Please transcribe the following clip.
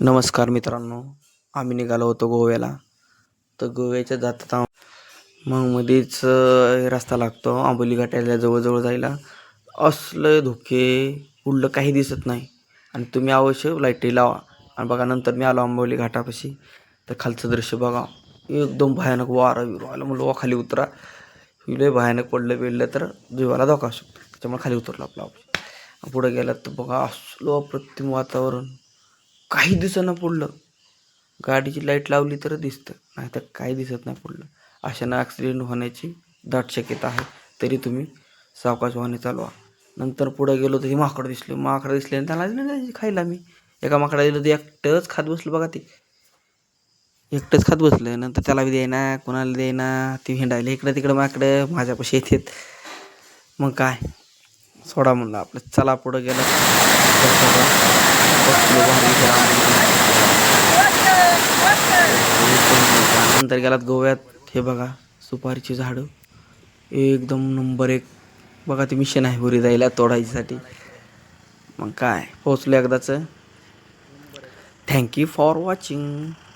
नमस्कार मित्रांनो आम्ही निघालो होतो गोव्याला. तर गोव्याच्या जाता मग मध्येच रस्ता लागतो आंबोली घाटाला जवळजवळ जायला. असलं धोके पुढलं काही दिसत नाही. आणि तुम्ही अवश्य लाईटी लावा. आणि बघा नंतर मी आलो आंबोली घाटापाशी. तर खालचं दृश्य बघा. एकदम भयानक वारा विरू आला म्हणलं वा खाली उतरा. लय भयानक पडलं बिडलं तर जीवाला धोका असू शकतो त्याच्यामुळे खाली उतरलो आपला. पुढं गेलात तर बघा असलो अप्रतिम वातावरण. काही दिसेना पुढलं गाडीची लाइट लावली तर दिसतं नाही तर काही दिसत नाही पुढलं अशानं ॲक्सिडेंट होण्याची दाट शक्यता आहे तरी तुम्ही सावकाश वाहने चालवा. नंतर पुढे गेलो तर ती माकडं दिसले माकडं दिसले आणि त्याला दिलं नाही खायला मी. एका माकडा दिलं तर एकटंच खात बसलं बघा ते. एकटंच खात बसलं नंतर त्याला बी देईना कोणाला देईना ती हिंडायला इकडं तिकडं माकडं माझ्यापाशी येतात. मग काय? सोडा म्हणलं आपलं. चला पुढं गेलं. नंतर गेलात गोव्यात हे बघा सुपारीची झाडं. एकदम नंबर एक. बघा ते मिशन आहे वरी जायला तोडायसाठी. मग काय पोचलो एकदाच. Thank you for watching